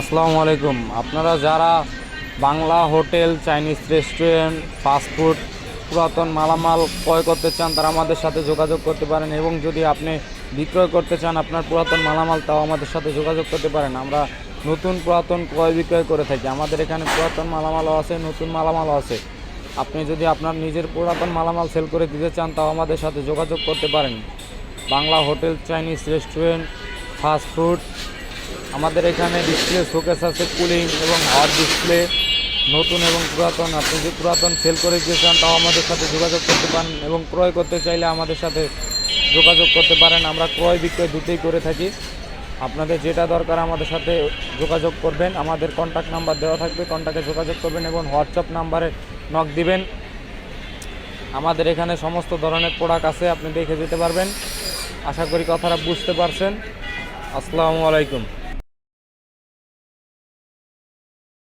আসসালামু আলাইকুম। আপনারা যারা Bangla hotel, Chinese restaurant fast food পুরাতন মালামাল ক্রয় করতে চান, তারা আমাদের সাথে যোগাযোগ করতে পারেন এবং যদি আপনি বিক্রয় করতে চান আপনার পুরাতন মালামাল, তাও আমাদের সাথে যোগাযোগ করতে পারেন। আমরা নতুন পুরাতন ক্রয় বিক্রয় করে থাকি। আমাদের এখানে পুরাতন মালামালও আছে, নতুন মালামালও আছে। আপনি যদি আপনার নিজের পুরাতন মালামাল সেল করে দিতে চান, তাও আমাদের সাথে যোগাযোগ করতে পারেন। Bangla hotel, Chinese restaurant fast food আমাদের এখানে ডিসপ্লে শোকেস আছে কুলিং এবং হট ডিসপ্লে নতুন এবং পুরাতন। আপনি যে পুরাতন সেল করে চান, তাও আমাদের সাথে যোগাযোগ করতে পারেন এবং ক্রয় করতে চাইলে আমাদের সাথে যোগাযোগ করতে পারেন। আমরা ক্রয় বিক্রয় দুটোই করে থাকি। আপনাদের যেটা দরকার আমাদের সাথে যোগাযোগ করবেন। আমাদের কন্ট্যাক্ট নাম্বার দেওয়া থাকবে কন্ট্যাক্টে যোগাযোগ করবেন এবং হোয়াটসঅ্যাপ নাম্বারে নক দিবেন। আমাদের এখানে সমস্ত ধরনের প্রোডাক্ট আছে, আপনি দেখে যেতে পারবেন। আশা করি কথাটা বুঝতে পারছেন। আসসালামু আলাইকুম।